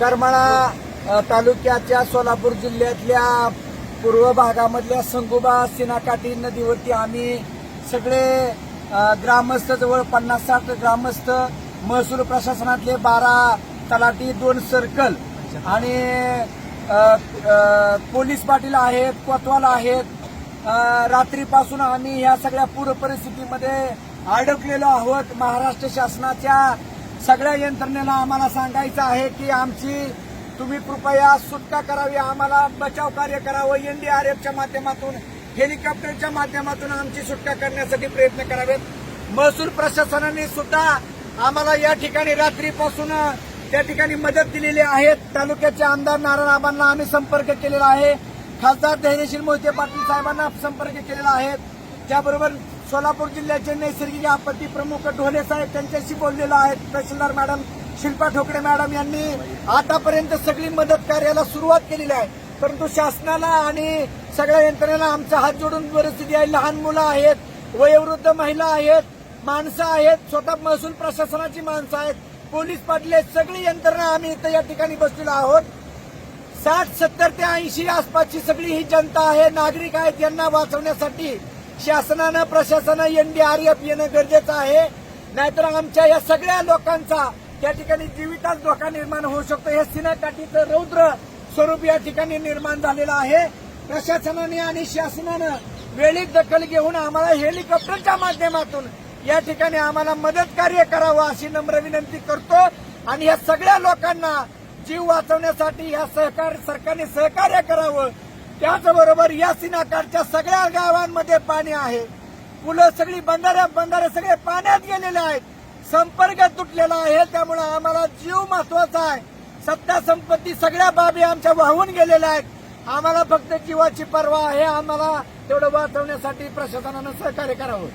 करमाळा तालुक्याच्या सोलापूर जिल्ह्यातल्या पूर्व भागामधल्या संगोबा सिनाकाठी नदीवरती आम्ही सगळे ग्रामस्थ जवळ पन्नास साठ ग्रामस्थ महसूल प्रशासनातले बारा तलाठी दोन सर्कल आणि पोलीस पाटील आहेत कोतवाल आहेत रात्रीपासून आम्ही या सगळ्या पूर परिस्थितीमध्ये अडकलेलो आहोत. महाराष्ट्र शासनाच्या सगळ्या यंत्रणेला आम्हाला सांगायचं आहे की आमची तुम्ही कृपया सुटका करावी आम्हाला बचाव कार्य करावं. एनडीआरएफच्या माध्यमातून हेलिकॉप्टरच्या माध्यमातून आमची सुटका करण्यासाठी प्रयत्न करावेत. महसूल प्रशासनाने सुद्धा आम्हाला या ठिकाणी रात्रीपासून त्या ठिकाणी मदत दिलेली आहे. तालुक्याचे आमदार नारायणआबांना आम्ही संपर्क केलेला आहे. खासदार धैर्यशील मोहिते पाटील साहेबांना संपर्क केलेला आहे. त्याबरोबर सोलापूर जिल्ह्याचे नैसर्गिक आपत्ती प्रमुख ढोले साहेब त्यांच्याशी बोललेलो आहे तहसीलदार मॅडम शिल्पा ठोकरे मॅडम यांनी आतापर्यंत सगळी मदत कार्याला सुरुवात केलेली आहे. परंतु शासनाला आणि सगळ्या यंत्रणेला आमचा हात जोडून परिस्थिती आहे. लहान मुलं आहेत वयोवृद्ध महिला आहेत माणसं आहेत स्वतः महसूल प्रशासनाची माणसं आहेत. पोलीस पाटले सगळी यंत्रणा आम्ही इथं या ठिकाणी बसलेलो आहोत. साठ सत्तर ते ऐंशी आसपासची सगळी ही जनता आहे. नागरिक आहेत यांना वाचवण्यासाठी शासनानं प्रशासनानं एनडीआरएफ येणं गरजेचं आहे. नाहीतर आमच्या या सगळ्या लोकांचा त्या ठिकाणी जीवितात धोका निर्माण होऊ शकतो. हे सिनाकाठीचं रौद्र स्वरूप या ठिकाणी निर्माण झालेलं आहे. प्रशासनाने आणि शासनानं वेळीच दखल घेऊन आम्हाला हेलिकॉप्टरच्या माध्यमातून या ठिकाणी आम्हाला मदत कार्य करावं अशी नम्र विनंती करतो. आणि या सगळ्या लोकांना जीव वाचवण्यासाठी या सहकार सरकारने सहकार्य करावं. त्याचबरोबर या सिनाकारच्या सगळ्या गावांमध्ये पाणी आहे. पुलं सगळी बंधाऱ्या बंधारे सगळे पाण्यात गेलेले आहेत. संपर्क तुटलेला आहे त्यामुळे आम्हाला जीव महत्त्वाचा आहे. सत्ता संपत्ती सगळ्या बाबी आमच्या वाहून गेलेल्या आहेत. आम्हाला फक्त जीवाची पर्वा आहे. आम्हाला तेवढं वाचवण्यासाठी प्रशासनानं सहकार्य करावं.